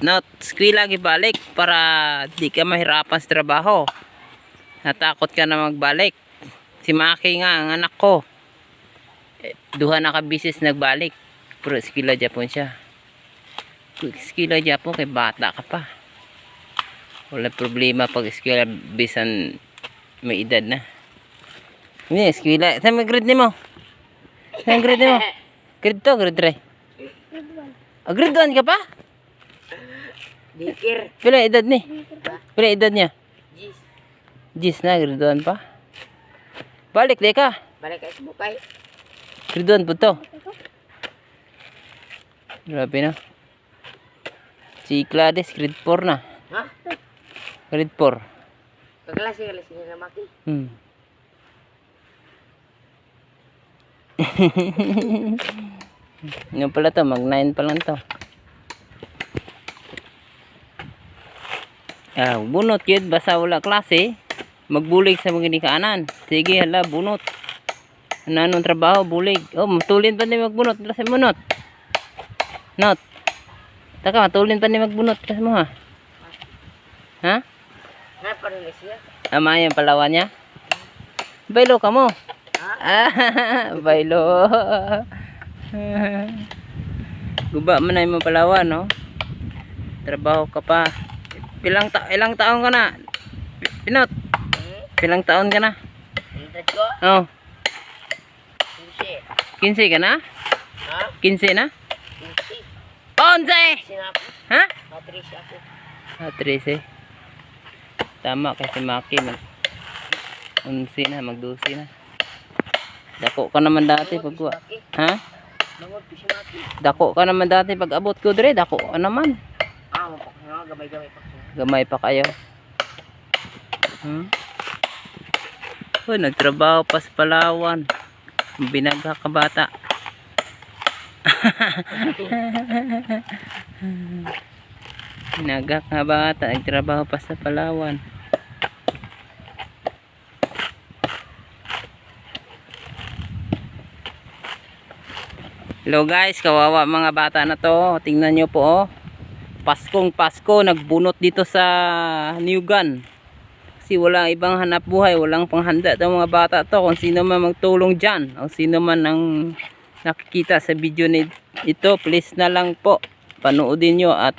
not skwila gibalik para di ka mahirapan sa trabaho. Natakot ka na magbalik. Si Maki nga ang anak ko. Eh, duha na ka bisis nagbalik. Pero skwila Japon siya. Skwila Japon kay bata ka pa. Wala problema pag skwila bisan may edad na. Hindi skwila saan may grade ni mo? Saan grade ni mo? Grade 2 grade 3 ah, grade 1 ka pa Dikir. Pila edad ni? Pila edad niya? Jis. Jis na, graduan pa. Balik di ka. Balik sa bukay. Graduan po to. Grabe na. Si Gladys, grade 4 na. Ha? Grade 4. Kaklase kalase nila maki. Hmm. Ano pala to? Mag 9 pa lang to. Ah, bunot yun. Basta wala klase. Magbulig sa mga ginikanan. Sige, hala, bunot. Ano anong trabaho? Bulig. Oh, matulin pa din magbunot. Kasi bunot. Not. Taka, matulin pa din magbunot. Kasi mo ha. Ha? Nga pa rin siya. Ama yung palawan niya? Bailo ka mo. Ha? Ah, bailo. Guba man na yung palawan, no? Trabaho ka pa. Pilang ta ilang taon ka na? Pinot, Hmm? taon ka na? Ko. Oh, Susi. 15 ka na? Ha? 15 na? Susi. 11! Sinapo. Ha? Matris ako. Ah, 13. Tama kasi Maki mag 11 na, mag 12 na. Dako ka naman dati pag. Ha? Dako ka naman dati pag abot ko dire, dako ka naman. Ah, mapak nga. Gamay-gamay pa. Gamay pa kayo. Hmm? Uy, nagtrabaho pa sa Palawan. Binagha ka bata. Binagha ka bata. Nagtrabaho pa sa Palawan. Hello guys, kawawa mga bata na to. Tingnan nyo po oh. Paskong Pasko nagbunot dito sa New Gun. Kasi walang ibang hanap buhay, walang panghanda ng mga bata to kung sino man magtulong diyan o sino man ang nakikita sa video ni ito, please na lang po panoodin nyo at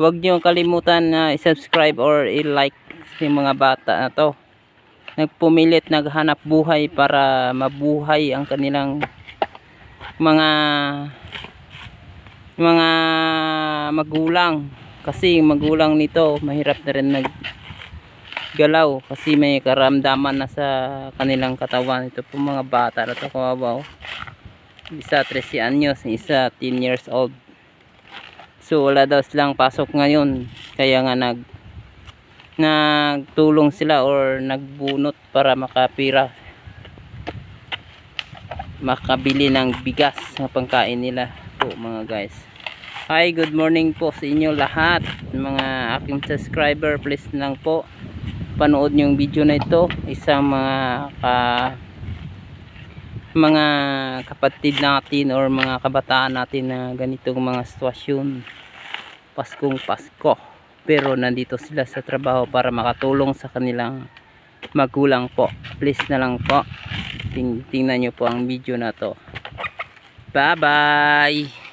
huwag nyo kalimutan na i-subscribe or i-like yung mga bata na to. Nagpumilit, naghanap buhay para mabuhay ang kanilang mga mga magulang. Kasi yung magulang nito mahirap na rin naggalaw kasi may karamdaman na sa kanilang katawan. Ito po mga bata na to kawawa oh. isa 13 anyos. Isa 10 years old. So wala daw silang pasok ngayon. Kaya nga nag nagtulong sila or nagbunot para makapira. Makabili ng bigas na pangkain nila po mga guys Hi, good morning po sa inyo lahat. Mga aking subscriber please lang po. Panood yung video na ito. Isang mga ka, mga kapatid natin or mga kabataan natin na ganitong mga sitwasyon. Paskong Pasko. Pero nandito sila sa trabaho para makatulong sa kanilang magulang po. Please na lang po. Ting tingnan nyo po ang video na to. Bye bye